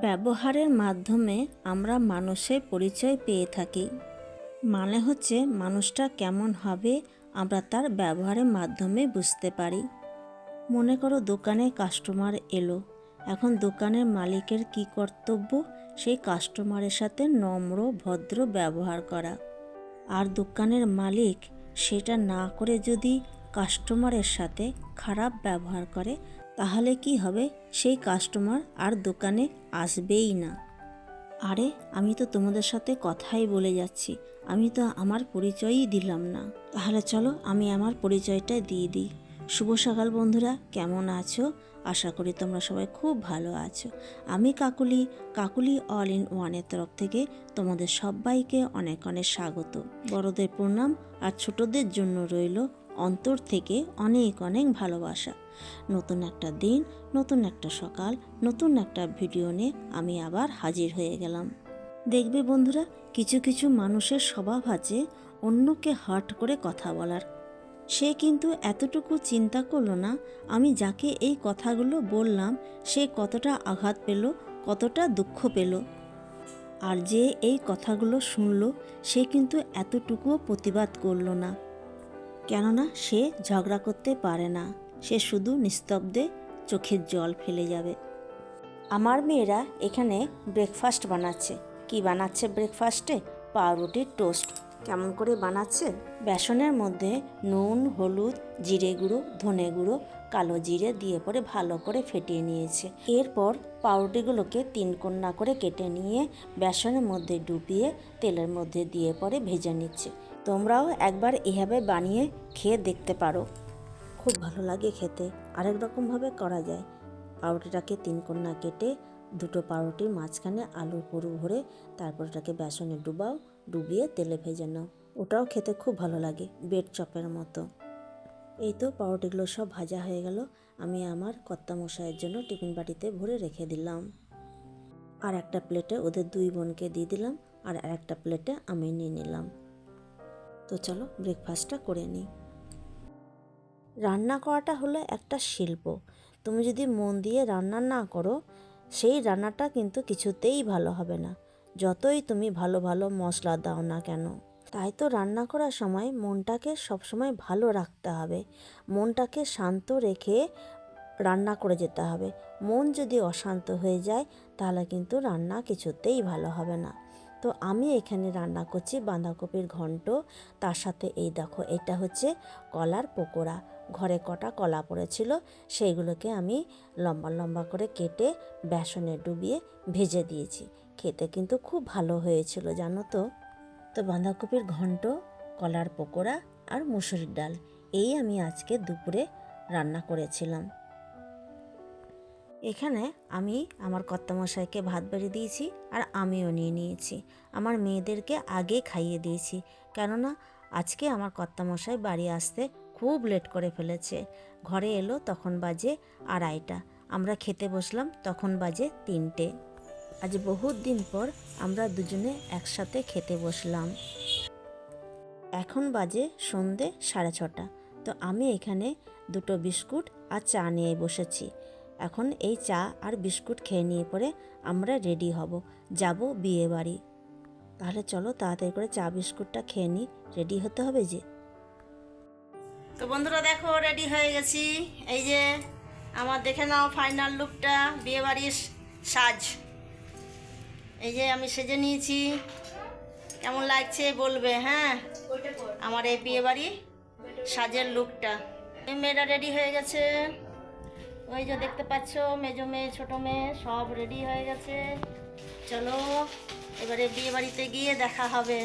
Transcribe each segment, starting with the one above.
ব্যবহারের মাধ্যমে আমরা মানুষের পরিচয় পেয়ে থাকি। মানে হচ্ছে মানুষটা কেমন হবে আমরা তার ব্যবহারের মাধ্যমে বুঝতে পারি। মনে করো দোকানে কাস্টমার এলো। এখন দোকানের মালিকের কি কর্তব্য? সেই কাস্টমারের সাথে নম্র, ভদ্র ব্যবহার করা। আর দোকানের মালিক সেটা না করে যদি কাস্টমারের সাথে খারাপ ব্যবহার করে তাহলে কি হবে? সেই কাস্টমার আর দোকানে আসবেই না। আরে, আমি তো তোমাদের সাথে কথাই বলে যাচ্ছি। আমি তো আমার পরিচয়ই দিলাম না। তাহলে চলো, আমি আমার পরিচয়টা দিয়ে দিই। শুভ সকাল বন্ধুরা, কেমন আছো? আশা করি তোমরা সবাই খুব ভালো আছো। আমি কাকুলি কাকুলি অল ইন ওয়ানের তরফ থেকে তোমাদের সবাইকে অনেক অনেক স্বাগত। বড়দের প্রণাম আর ছোটদের জন্য রইল অন্তর থেকে অনেক অনেক ভালোবাসা। নতুন একটা দিন, নতুন একটা সকাল, নতুন একটা ভিডিও নিয়ে আমি আবার হাজির হয়ে গেলাম। দেখবে বন্ধুরা, কিছু কিছু মানুষের স্বভাব আছে অন্যকে হার্ট করে কথা বলার। সে কিন্তু এতটুকু চিন্তা করল না, আমি যাকে এই কথাগুলো বললাম, সে কতটা আঘাত পেল, কতটা দুঃখ পেল। আর যে এই কথাগুলো শুনলো, সে কিন্তু এতটুকুও প্রতিবাদ করল না। কেননা সে ঝগড়া করতে পারে না। সে শুধু নিস্তব্ধে চোখের জল ফেলে যাবে। আমার মেয়েরা এখানে ব্রেকফাস্ট বানাচ্ছে। কি বানাচ্ছে ব্রেকফাস্টে পাউরুটির টোস্ট কেমন করে বানাচ্ছে? বেসনের মধ্যে নুন, হলুদ, জিরে গুঁড়ো, ধনে গুঁড়ো, কালো জিরে দিয়ে পরে ভালো করে ফেটিয়ে নিয়েছে। এরপর পাউরুটিগুলোকে তিন কোনা করে কেটে নিয়ে বেসনের মধ্যে ডুবিয়ে তেলের মধ্যে দিয়ে পরে ভেজে নিচ্ছে। তোমরাও একবার এভাবে বানিয়ে খেয়ে দেখতে পারো। খুব ভালো লাগে খেতে। আরেক রকমভাবে করা যায়। পাউরুটিটাকে তিন কোনা কেটে দুটো পাউরুটির মাঝখানে আলুর পুরু ভরে তারপর ওটাকে বেসনে ডুবাও, ডুবিয়ে তেলে ভেজে নাও। ওটাও খেতে খুব ভালো লাগে বেড চপের মতো। এই তো পাউরুটিগুলো সব ভাজা হয়ে গেল। আমি আমার কর্তা মশাইয়ের জন্য টিফিন বাটিতে ভরে রেখে দিলাম। আর একটা প্লেটে ওদের দুই বোনকে দিয়ে দিলাম আর একটা প্লেটে আমি নিয়ে নিলাম। তো চলো ব্রেকফাস্টটা করে নিই। রান্না করাটা হলো একটা শিল্প। তুমি যদি মন দিয়ে রান্না না করো, সেই রান্নাটা কিন্তু কিছুতেই ভালো হবে না। যতই তুমি ভালো ভালো মশলা দাও না কেন। তাই তো রান্না করার সময় মনটাকে সবসময় ভালো রাখতে হবে। মনটাকে শান্ত রেখে রান্না করে যেতে হবে। মন যদি অশান্ত হয়ে যায়, তাহলে কিন্তু রান্না কিছুতেই ভালো হবে না। তো আমি এখানে রান্না করছি বাঁধাকপির ঘন্ট। তার সাথে এই দেখো, এটা হচ্ছে কলার পকোড়া। ঘরে কটা কলা পড়েছিল সেইগুলোকে আমি লম্বা লম্বা করে কেটে বেসনে ডুবিয়ে ভেজে দিয়েছি। খেতে কিন্তু খুব ভালো হয়েছিল, জানো তো? তো বাঁধাকপির ঘন্ট, কলার পকোড়া আর মুসুরির ডাল, এই আমি আজকে দুপুরে রান্না করেছিলাম। এখানে আমি আমার কর্তামশাইকে ভাত বেড়ে দিয়েছি আর আমিও নিয়ে নিয়েছি। আমার মেয়েদেরকে আগে খাইয়ে দিয়েছি। কেননা আজকে আমার কর্তামশাই বাড়ি আসতে খুব লেট করে ফেলেছে। ঘরে এলো, তখন বাজে আড়াইটা। আমরা খেতে বসলাম, তখন বাজে তিনটে। আজ বহুত দিন পর আমরা দুজনে একসাথে খেতে বসলাম। এখন বাজে সন্ধে সাড়ে ছটা। তো আমি এখানে দুটো বিস্কুট আর চা নিয়ে বসেছি। এখন এই চা আর বিস্কুট খেয়ে নিয়ে পরে আমরা রেডি হব। যাব বিয়ে বাড়ি তাহলে চলো তাড়াতাড়ি করে চা বিস্কুটটা খেয়ে নিই রেডি হতে হবে যে? তো বন্ধুরা দেখো রেডি হয়ে গেছি। এই যে, আমার দেখে নাও ফাইনাল লুকটা বিয়ে বাড়ির সাজ। এই যে, আমি সেজে নিয়েছি। কেমন লাগছে বলবে হ্যাঁ? আমার এই বিয়ে বাড়ি সাজের লুকটা মেয়েরা রেডি হয়ে গেছে। ওই যে, দেখতে পাচ্ছ, মেজো মেয়ে, ছোটো মেয়ে, সব রেডি হয়ে গেছে। চলো, এবারে বিয়ে বাড়িতে গিয়ে দেখা হবে।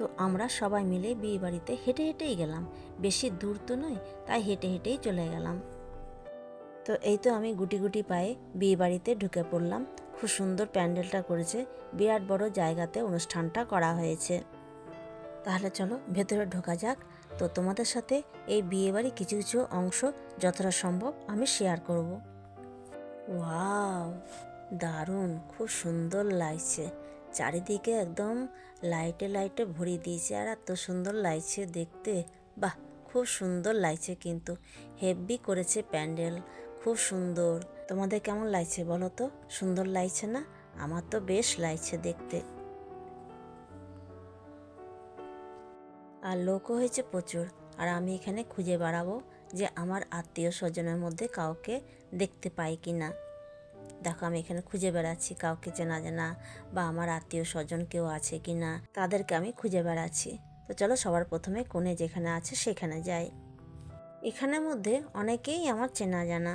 তো আমরা সবাই মিলে বিয়ে বাড়িতে হেঁটে হেঁটেই গেলাম। বেশি দূর তো নয়, তাই হেঁটে হেঁটেই চলে গেলাম। তো এই তো আমি গুটি গুটি পায়ে বিয়ে বাড়িতে ঢুকে পড়লাম। খুব সুন্দর প্যান্ডেলটা করেছে, বিরাট বড় জায়গাতে অনুষ্ঠানটা করা হয়েছে। তাহলে চলো ভেতরে ঢোকা যাক। তো তোমাদের সাথে এই বিয়ে বাড়ি কিছু কিছু অংশ যতটা সম্ভব আমি শেয়ার করব। ওয়াও, দারুণ, খুব সুন্দর লাগছে। চারিদিকে একদম লাইটে লাইটে ভরিয়ে দিয়েছে আর এত সুন্দর লাগছে দেখতে। বাহ, খুব সুন্দর লাগছে কিন্তু। হেভি করেছে প্যান্ডেল, খুব সুন্দর। তোমাদের কেমন লাগছে বলো তো? সুন্দর লাগছে না? আমার তো বেশ লাগছে দেখতে। আর লোকও হয়েছে প্রচুর। আর আমি এখানে খুঁজে বেড়াবো যে আমার আত্মীয় স্বজনের মধ্যে কাউকে দেখতে পাই কি না দেখো, আমি এখানে খুঁজে বেড়াচ্ছি কাউকে চেনা জানা বা আমার আত্মীয় স্বজন কেউ আছে কি না, তাদেরকে আমি খুঁজে বেড়াচ্ছি। তো চলো সবার প্রথমে কোণে যেখানে আছে সেখানে যাই। এখানের মধ্যে অনেকেই আমার চেনা জানা।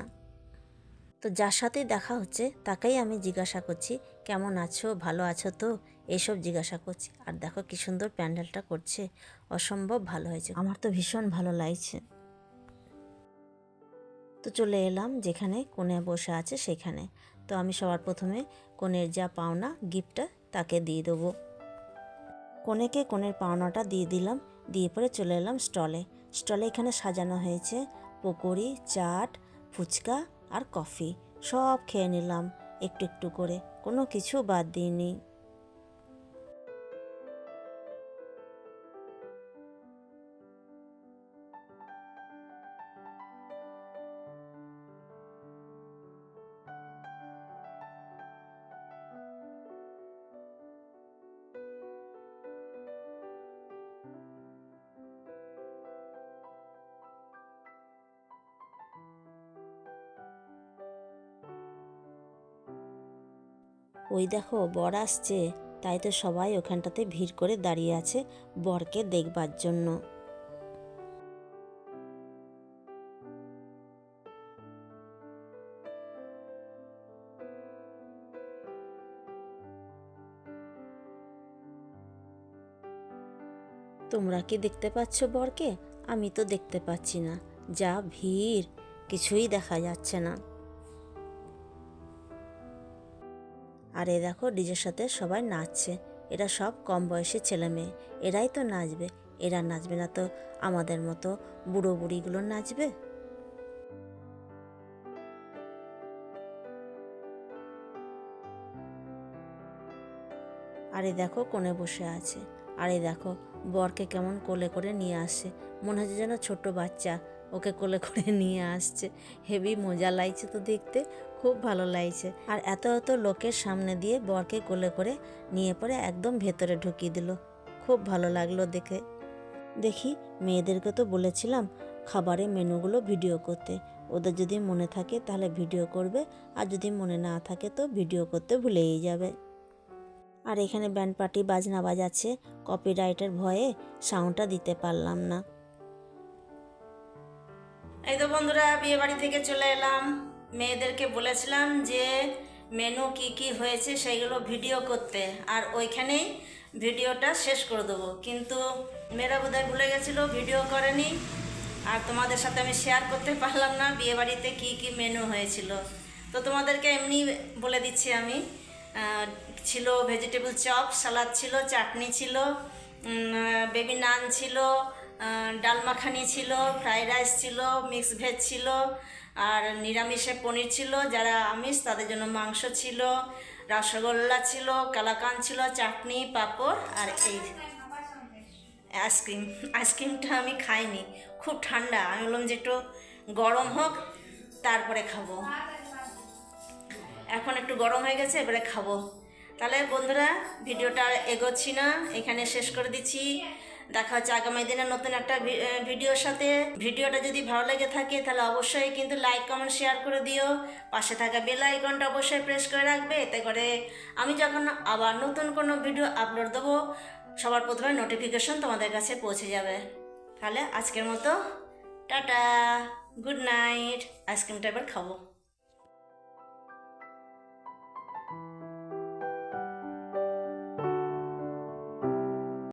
তো যার সাথেই দেখা হচ্ছে, তাকেই আমি জিজ্ঞাসা করছি, কেমন আছো? ভালো আছো তো? এইসব জিজ্ঞাসা করছি। আর দেখো কি সুন্দর প্যান্ডেলটা করছে। অসম্ভব ভালো হয়েছে। আমার তো ভীষণ ভালো লাগছে। তো চলে এলাম যেখানে কোণে বসে আছে সেখানে। তো আমি সবার প্রথমে কনের যা পাওনা গিফটটা তাকে দিয়ে দেবো। কনেকে কনের পাওনাটা দিয়ে দিলাম, দিয়ে পরে চলে এলাম স্টলে। স্টলে এখানে সাজানো হয়েছে পকোড়ি, চাট, ফুচকা আর কফি। সব খেয়ে নিলাম, একটু একটু করে। কোনো কিছু বাদ দিইনি। ওই দেখো, বর আসছে। তাই তো সবাই ওখানটাতে ভিড় করে দাঁড়িয়ে আছে বরকে দেখবার জন্য। তোমরা কি দেখতে পাচ্ছ বরকে? আমি তো দেখতে পাচ্ছি না। যা ভিড়, কিছুই দেখা যাচ্ছে না। আর এ দেখো ডিজের সাথে সবাই নাচছে। এরা সব কম বয়সী ছেলে মেয়ে। এরাই তো নাচবে। এরা নাচবে না তো আমাদের মতো বুড়ো বুড়িগুলো নাচবে? আরে দেখো, কোণে বসে আছে। আরে দেখো, বরকে কেমন কোলে করে নিয়ে আসছে। মনে হচ্ছে যেন ছোট বাচ্চা ওকে কোলে করে নিয়ে আসছে। হেভি মজা লাগছে তো দেখতে। খুব ভালো লাগছে। আর এত এত লোকের সামনে দিয়ে বরকে কোলে করে নিয়ে পরে একদম ভেতরে ঢুকিয়ে দিল। খুব ভালো লাগল দেখে। দেখি, মেয়েদেরকে তো বলেছিলাম খাবারের মেনুগুলো ভিডিও করতে। ওদের যদি মনে থাকে তাহলে ভিডিও করবে, আর যদি মনে না থাকে তো ভিডিও করতে ভুলেই যাবে। আর এখানে ব্যান্ড পার্টি বাজনা বাজাচ্ছে, কপিরাইটের ভয়ে সাউন্ডটা দিতে পারলাম না। এই তো বন্ধুরা বিয়ে বাড়ি থেকে চলে এলাম। মেয়েদেরকে বলেছিলাম যে, মেনু কি কি হয়েছে সেইগুলো ভিডিও করতে। আর ওইখানেই ভিডিওটা শেষ করে দেবো। কিন্তু মেয়েরা বোধহয় ভুলে গেছিল, ভিডিও করেনি। আর তোমাদের সাথে আমি শেয়ার করতে পারলাম না বিয়ে বাড়িতে কী কী মেনু হয়েছিল। তো তোমাদেরকে এমনি বলে দিচ্ছি আমি। ছিল ভেজিটেবল চপ সালাদ ছিল, চাটনি ছিল বেবি নান ছিল ডাল মাখানি ছিল ফ্রাইড রাইস ছিল মিক্স ভেজ ছিল আর নিরামিষে পনির ছিল, যারা আমিষ, তাদের জন্য মাংস ছিল, রসগোল্লা ছিল কালাকান ছিল, চাটনি, পাঁপড় আর এই আইসক্রিম। আইসক্রিমটা আমি খাইনি, খুব ঠান্ডা। আমি বললাম যে একটু গরম হোক, তারপরে খাব। এখন একটু গরম হয়ে গেছে, এবারে খাব। তাহলে বন্ধুরা, ভিডিওটা এগোচ্ছি না। এখানে শেষ করে দিচ্ছি। দেখা হচ্ছে আগামী দিনে নতুন একটা ভিডিওর সাথে। ভিডিওটা যদি ভালো লেগে থাকে, তাহলে অবশ্যই কিন্তু লাইক কমেন্ট শেয়ার করে দিও। পাশে থাকা বেল আইকনটা অবশ্যই প্রেস করে রাখবে, এতে করে আমি যখন আবার নতুন কোনো ভিডিও আপলোড দেবো, সবার প্রথমে নোটিফিকেশন তোমাদের কাছে পৌঁছে যাবে। তাহলে আজকের মতো, টাটা গুড নাইট আইসক্রিমটা এবার খাব।